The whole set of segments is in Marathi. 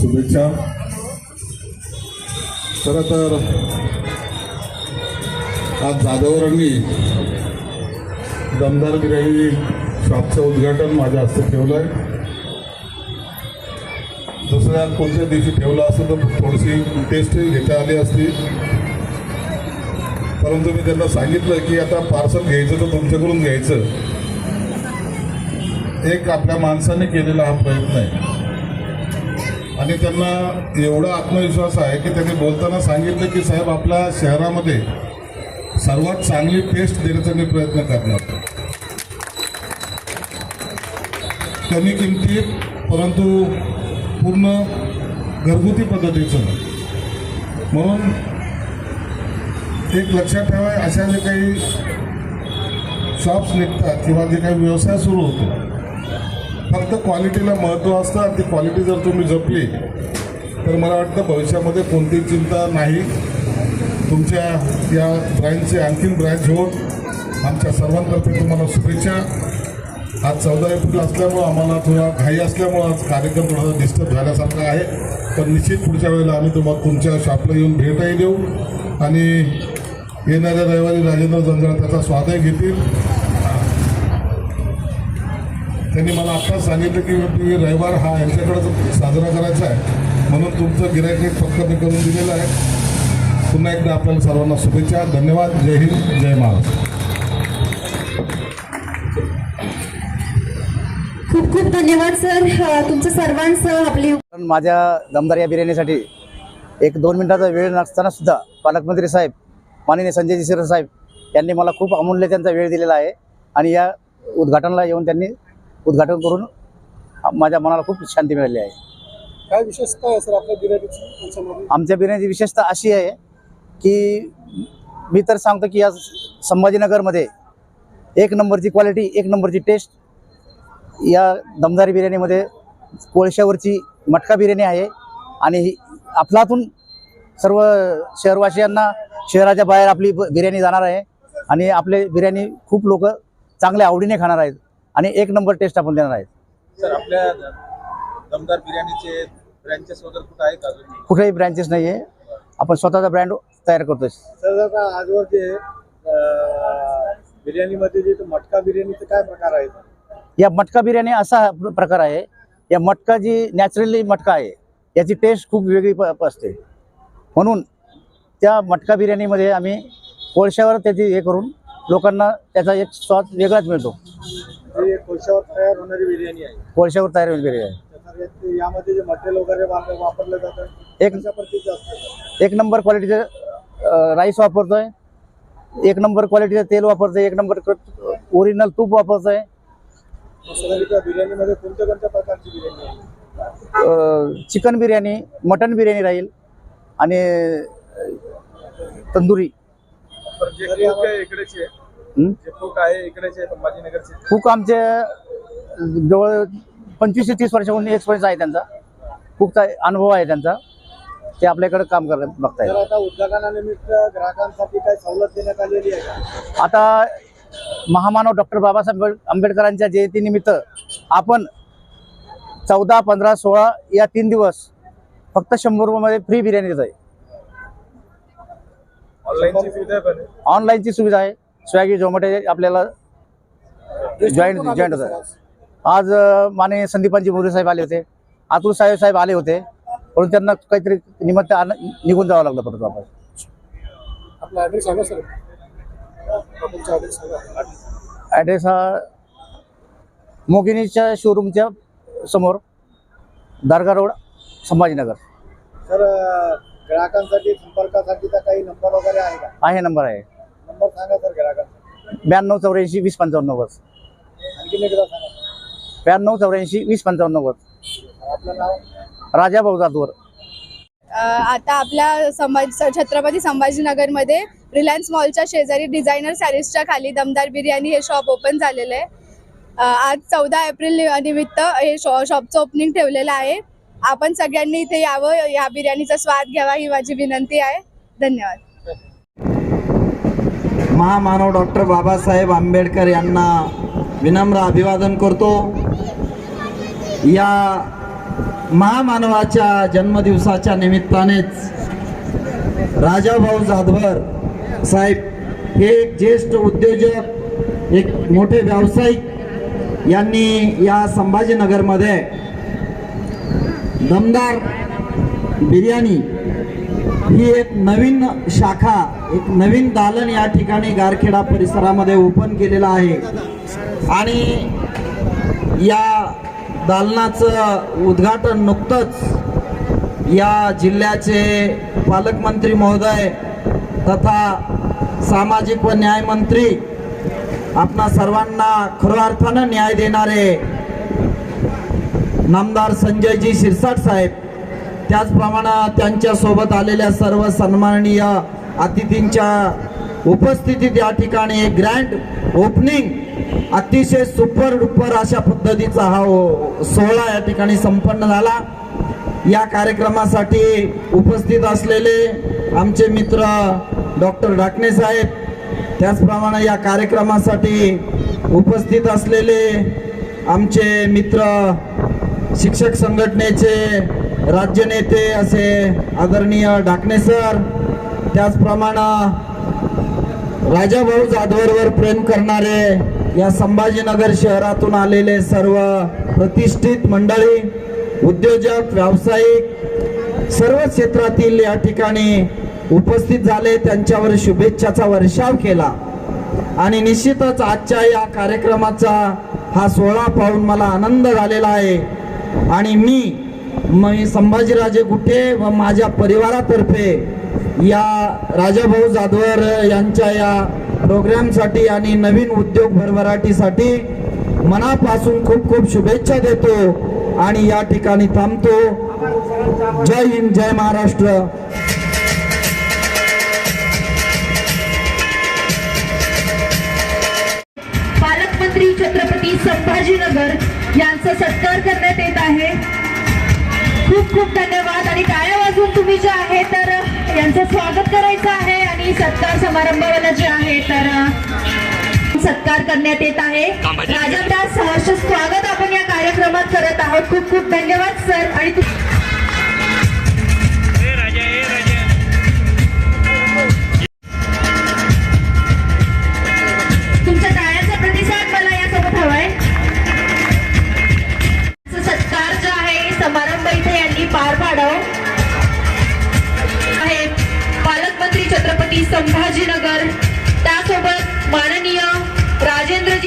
शुभेच्छा. खरं तर आज जाधवरांनी दमदार बिर्याणी शॉपचं उद्घाटन माझ्या हस्ते ठेवलं आहे दुसऱ्या कोणत्या दिवशी ठेवलं असं तर थोडीशी टेस्टही घेता आली असती. परंतु मी त्यांना सांगितलं की आता पार्सल घ्यायचं तर तुमच्याकडून घ्यायचं. एक आपल्या माणसाने केलेला हा प्रयत्न आहे. आणि त्यांना एवढा आत्मविश्वास आहे की त्यांनी बोलताना सांगितलं की साहेब आपल्या शहरामध्ये सर्वात चांगली टेस्ट देण्याचा मी प्रयत्न करणार. कमी किमतीत परंतु पूर्ण घरगुती पद्धतीचं. म्हणून एक लक्षात ठेवा अशा जे काही शॉप्स निघतात किंवा जे काही व्यवसाय सुरू होतो फक्त क्वालिटीला महत्त्व असतं आणि ती क्वालिटी जर तुम्ही जपली तर मला वाटतं भविष्यामध्ये कोणतीही चिंता नाही. तुमच्या या ब्रँचचे आणखीन ब्रँच होऊन आमच्या सर्वांतर्फे तुम्हाला शुभेच्छा. आज चौदा एप्रिल असल्यामुळं आम्हाला थोडा घाई असल्यामुळं आज कार्यक्रम थोडासा डिस्टर्ब झाल्यासारखा आहे. पण निश्चित पुढच्या वेळेला आम्ही तुम्हाला तुमच्या शॉपला येऊन भेटही देऊ. आणि येणाऱ्या रविवारी राजेंद्र जंजाळ त्याचा स्वादही घेतील. त्यांनी मला आत्ताच सांगितलं की तुम्ही रविवार हा यांच्याकडे साजरा करायचा आहे. म्हणून तुमचं गिरायक फक्त मी करून दिलेलं आहे. पुन्हा एकदा आपल्याला सर्वांना शुभेच्छा. धन्यवाद. जय हिंद. जय महाराष्ट्र. खूप खूप धन्यवाद सर. तुमचं सर्वांचं आपली कारण माझ्या दमदार या बिर्याणीसाठी एक दोन मिनिटाचा वेळ नसताना सुद्धा पालकमंत्री साहेब माननीय संजय जिसिर साहेब यांनी मला खूप अमूल्य त्यांचा वेळ दिलेला आहे. आणि या उद्घाटनाला येऊन त्यांनी उद्घाटन करून माझ्या मनाला खूप शांती मिळाली आहे. काय विशेषता आहे सर आपल्या बिर्याणीची आमच्या बिर्याणीची विशेषता अशी आहे की मी तर सांगतो की या संभाजीनगरमध्ये एक नंबरची क्वालिटी एक नंबरची टेस्ट या दमदारी बिर्याणीमध्ये कोळशावरची मटका बिर्याणी आहे आणि ही आपलातून सर्व शहरवासियांना शहराच्या बाहेर आपली ब- बिर्याणी जाणार आहे आणि आपले बिर्याणी खूप लोक चांगल्या आवडीने खाणार आहेत. आणि एक नंबर टेस्ट आपण देणार आहेत. सर आपल्या दमदार बिर्याणीचे ब्रँचेस वगैरे कुठे आहेत अजून? कुठेही ब्रँचेस नाही आहे आपण स्वतःचा ब्रँड तयार करतोय. सर आजवर जे बिर्याणीमध्ये जे तो मटका बिर्याणीचे काय प्रकार आहेत? या मटका बिर्याणी असा प्र- प्रकार आहे. या मटका जी नॅचरली मटका आहे याची टेस्ट खूप वेगळी असते. म्हणून त्या मटका बिर्याणीमध्ये आम्ही कोळशावर त्याची हे करून लोकांना त्याचा एक स्वाद वेगळाच मिळतो. जे कोळशावर तयार होणारी बिर्याणी आहे. कोळशावर तयार होईल बिर्याणी तर यामध्ये जे मटेरियल वगैरे वापर- वापरलं जातं एक कशा पद्धतीचं असतं? एक नंबर क्वालिटीचं राईस वापरतोय. एक नंबर क्वालिटीचं तेल वापरतोय. एक नंबर ओरिजिनल तूप वापरतोय. बिर्याणीमध्ये कोणत्या कोणत्या प्रकारची बिर्याणी आहे? चिकन बिर्याणी मटन बिर्याणी राहील आणि अ, तंदुरी. जे आहे इकडेचे? जे कोक आमचे जवळ पंचवीस ते तीस वर्षाहून एक्सपिरियन्स आहे त्यांचा. खूपचा अनुभव आहे त्यांचा. ते आपल्याकडे काम कर बघताय आता उद्घाटनानिमित्त ग्राहकांसाठी काय सवलत देण्यात आलेली आहे का? आता महामानव डॉक्टर बाबासाहेब आंबेडकरांच्या जयंतीनिमित्त आपण चौदा पंधरा सोळा या तीन दिवस फक्त शंभर रुपयामध्ये फ्री बिर्याणी देत आहे ऑनलाईनची सुविधा आहे. स्विगी झोमॅटो आपल्याला जॉईंट जॉईंट होत आज अं, माननीय संदीपांजी मोरे साहेब आले होते. अतुल साहेब साहेब आले होते. परंतु त्यांना काहीतरी निमित्त निघून जावं लागलं परत आपला ॲड्रेस सांगा सर. हा मोगिनीच्या शोरूमच्या समोर दर्गा रोड संभाजीनगर. सर ग्राहकांसाठी संपर्कासाठीचा काही नंबर वगैरे आहे का? आहे नंबर आहे. नंबर सांगा सर ग्राहकांचा. ब्याण्णव चौऱ्याऐंशी वीस पंचावन्न नव्वद. आणखीन एकदा सांगा ब्याण्णव चौऱ्याऐंशी वीस पंचावन्न नव्वद. आपलं नाव? राजा भाऊ जाधवर. अ, आता आपल्या संभाजी छत्रपती संभाजीनगरमध्ये रिलायन्स मॉलच्या शेजारी डिझायनर सॅरीजच्या खाली दमदार बिर्याणी हे शॉप ओपन झालेलं आहे. अ, आज चौदा एप्रिल नि- निमित्त हे शॉ शॉपचं ओपनिंग ठेवलेलं आहे. आपण सगळ्यांनी इथे यावं या बिर्याणीचा स्वाद घ्यावा ही माझी विनंती आहे. धन्यवाद. महामानव डॉक्टर बाबासाहेब आंबेडकर यांना विनम्र अभिवादन करतो. या महामानवाच्या जन्मदिवसाच्या निमित्तानेच राजाभाऊ जाधवर साहेब हे एक ज्येष्ठ उद्योजक एक मोठे व्यावसायिक यांनी या संभाजीनगरमध्ये दमदार बिर्याणी ही एक नवीन शाखा एक नवीन दालन या ठिकाणी गारखेडा परिसरामध्ये ओपन केलेलं आहे. आणि या दालनाचं उद्घाटन नुकतंच या जिल्ह्याचे पालकमंत्री महोदय तथा सामाजिक व न्यायमंत्री आपणा सर्वांना खऱ्या अर्थानं न्याय देणारे नामदार संजयजी शिरसाट साहेब त्याचप्रमाणे त्यांच्यासोबत आलेल्या सर्व सन्माननीय अतिथींच्या उपस्थितीत या ठिकाणी एक ग्रँड ओपनिंग अतिशय सुपर डुपर अशा पद्धतीचा हा सोहळा या ठिकाणी संपन्न झाला. या कार्यक्रमासाठी उपस्थित असलेले आमचे मित्र डॉक्टर ढाकणे साहेब त्याचप्रमाणे या कार्यक्रमासाठी उपस्थित असलेले आमचे मित्र शिक्षक संघटनेचे राज्यनेते असे आदरणीय ढाकणे सर त्याचप्रमाणे राजाभाऊ जाधवरवर प्रेम करणारे या संभाजीनगर शहरातून आलेले सर्व प्रतिष्ठित मंडळी उद्योजक व्यावसायिक सर्व क्षेत्रातील या ठिकाणी उपस्थित झाले. त्यांच्यावर शुभेच्छाचा वर्षाव केला. आणि निश्चितच आजच्या या कार्यक्रमाचा हा सोहळा पाहून मला आनंद झालेला आहे. आणि मी मी संभाजीराजे गुट्टे व माझ्या परिवारातर्फे या राजाभाऊ जाधवर यांच्या या प्रोग्रामसाठी आणि नवीन उद्योग भरभराटीसाठी मनापासून खूप खूप शुभेच्छा देतो आणि या ठिकाणी थांबतो. जय हिंद जय महाराष्ट्र. पालकमंत्री छत्रपती संभाजीनगर यांचा सत्कार करण्यात येत आहे. खूप खूप धन्यवाद. आणि टाळ्या वाजून तुम्ही जे आहे तर यांचं स्वागत करायचं आहे आणि सत्कार समारंभाला जे आहे तर सत्कार करण्यात येत आहे. राजाचा सहर्ष स्वागत आपण या कार्यक्रमात करत आहोत. खूप खूप धन्यवाद सर. आणि संभाजीनगर. त्यासोबत माननीय राजेंद्रजी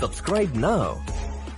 Subscribe now.